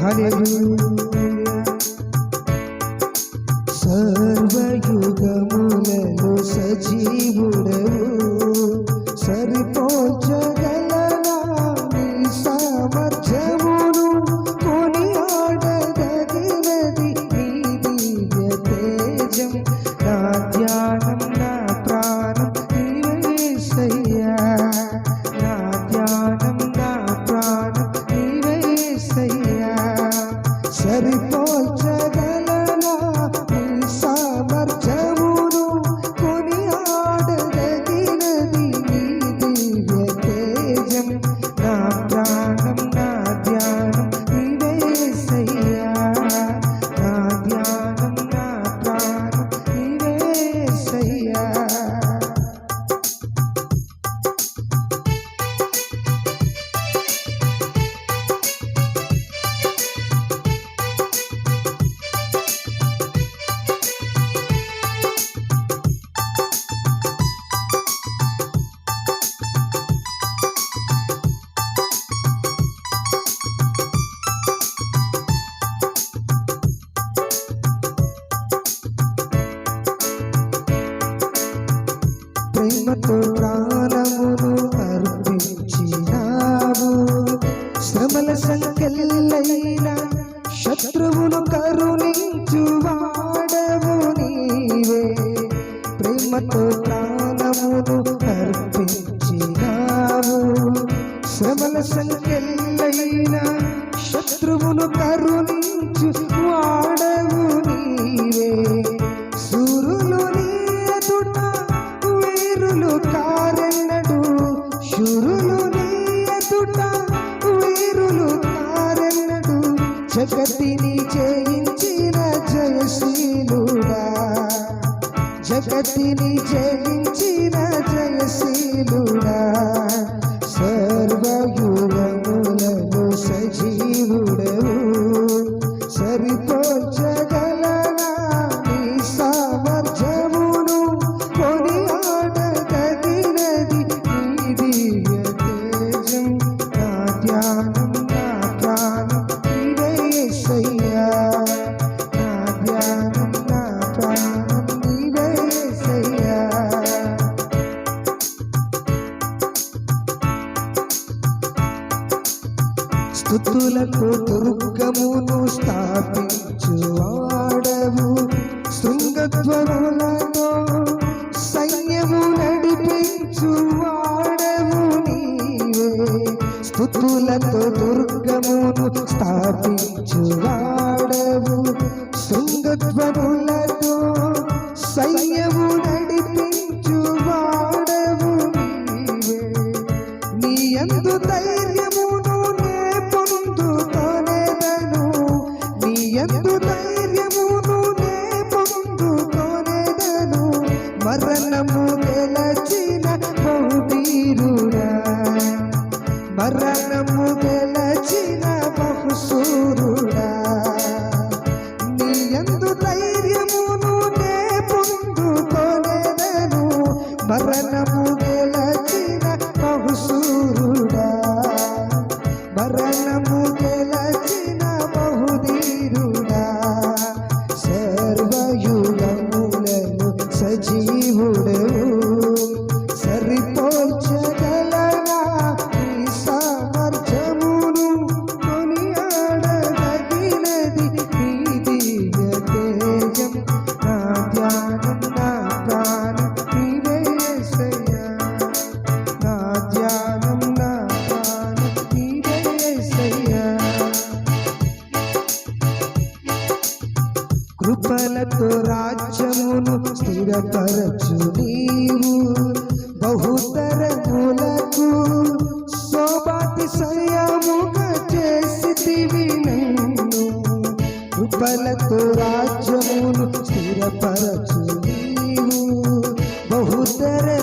Hallelujah. శ్రమల సంకెల్లైనా శత్రువులు కరుణించువాడవు నీవే. ప్రేమతో ప్రాణమును అర్పించినావు. శ్రమల సంకెల్లైనా శత్రువులు కరుణించు వాడవు నీవే. చేయించిన జయశీలుడా. జగతిని జయించిన జయశీలుడా. సర్వయుడు క్రీస్తును స్థాపించువాడవు శృంగధ్వనులతో సైన్యము నడిపించువాడవు నీవే. స్థుతులతో దుర్గమును స్థాపించువాడవు శృంగధ్వనులతో సైన్యము చూడు కృపలతో రాజ్యమును స్థిరపరచు నీవు. బహుతరములకు శోభాతి సయముగ చేసితివి నన్ను. కృపలతో రాజ్యమును స్థిరపరచు నీవు. బహుతరములకు